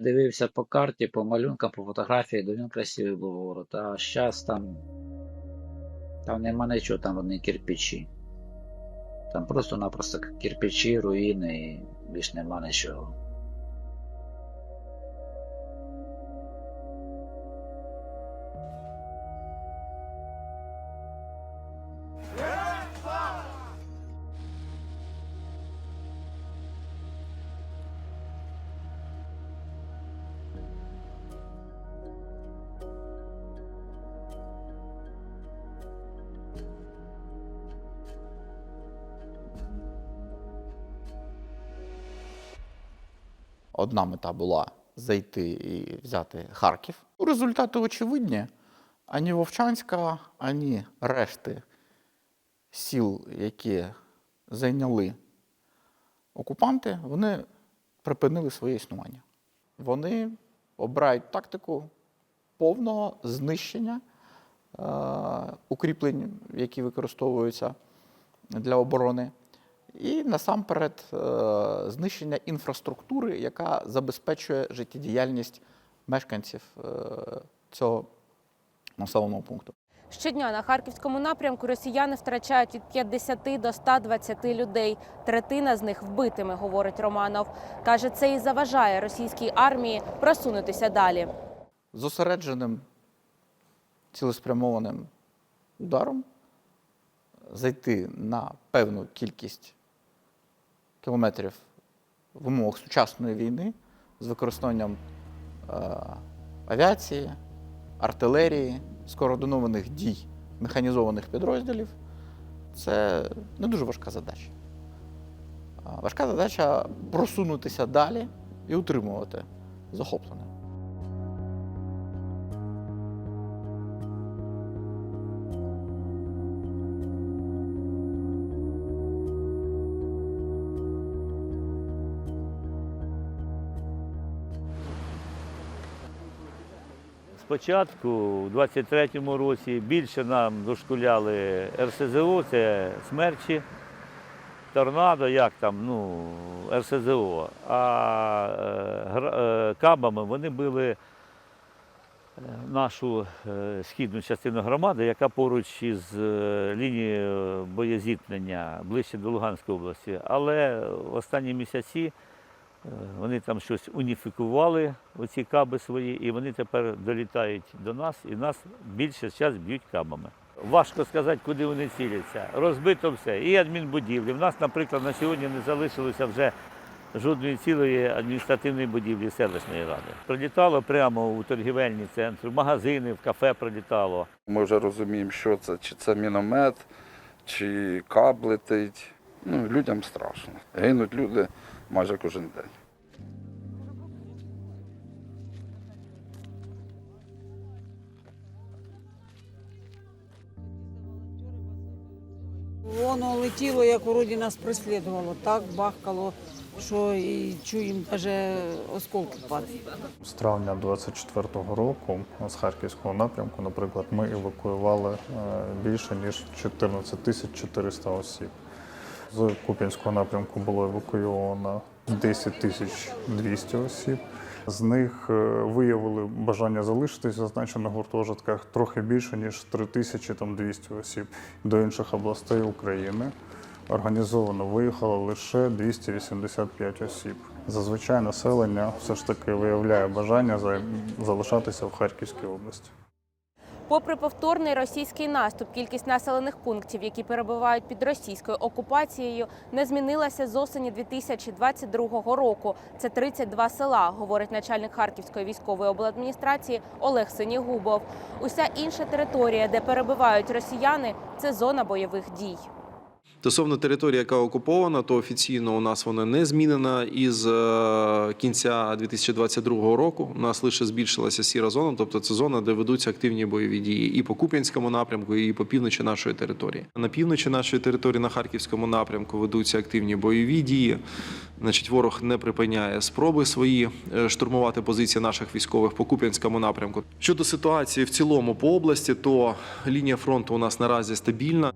Дивився по карті, по малюнкам, по фотографії, він красивий був город. А зараз там. Там нема нічого, там одні кирпичі. Там просто-напросто кирпичі, руїни і більш нема нічого. Одна мета була зайти і взяти Харків. Результати очевидні. Ані Вовчанська, ані решти сіл, які зайняли окупанти, вони припинили своє існування. Вони обирають тактику повного знищення е, укріплень, які використовуються для оборони, і насамперед е, знищення інфраструктури, яка забезпечує життєдіяльність мешканців е, цього населеного пункту. Щодня на харківському напрямку росіяни втрачають від 50 до 120 людей. Третина з них вбитими, говорить Романов. Каже, це і заважає російській армії просунутися далі. Зосередженим цілеспрямованим ударом зайти на певну кількість кілометрів в умовах сучасної війни з використанням е, авіації, артилерії, скоординованих дій механізованих підрозділів це не дуже важка задача. Важка задача просунутися далі і утримувати захоплене. Спочатку, у 23-му році, більше нам дошкуляли РСЗО, це смерчі, торнадо, як там, ну, РСЗО. А е, е, кабами вони били е, нашу східну частину громади, яка поруч із лінією боєзіткнення ближче до Луганської області. Але в останні місяці Вони там щось уніфікували, оці каби свої, і вони тепер долітають до нас, і нас більше зараз б'ють кабами. Важко сказати, куди вони ціляться. Розбито все. І адмінбудівлі. В нас, наприклад, на сьогодні не залишилося вже жодної цілої адміністративної будівлі селищної ради. Прилітало прямо у торгівельні центри, в магазини, в кафе прилітало. Ми вже розуміємо, що це, чи це міномет, чи каб. Ну, людям страшно. Гинуть люди майже кожен день. Воно летіло, як вроді нас преслідувало. Так бахкало, що і чуємо навіть осколки падають. З травня 24-го року з харківського напрямку, наприклад, ми евакуювали е, більше ніж 14 тисяч 400 осіб. З Куп'янського напрямку було евакуйовано 10 тисяч 200 осіб. З них е, виявили бажання залишитись в гуртожитках трохи більше ніж 3200 осіб до інших областей України. Організовано виїхало лише 285 осіб. Зазвичай населення все ж таки виявляє бажання залишатися в Харківській області. Попри повторний російський наступ, кількість населених пунктів, які перебувають під російською окупацією, не змінилася з осені 2022 року. Це 32 села, говорить начальник Харківської військової обладміністрації Олег Синігубов. Уся інша територія, де перебувають росіяни, це зона бойових дій. Стосовно території, яка окупована, то офіційно у нас вона не змінена із е, кінця 2022 року. У нас лише збільшилася сіра зона, тобто це зона, де ведуться активні бойові дії і по Куп'янському напрямку, і по півночі нашої території. На півночі нашої території на харківському напрямку ведуться активні бойові дії. Значить, ворог не припиняє спроби свої е, штурмувати позиції наших військових по Куп'янському напрямку. Щодо ситуації в цілому по області, то лінія фронту у нас наразі стабільна.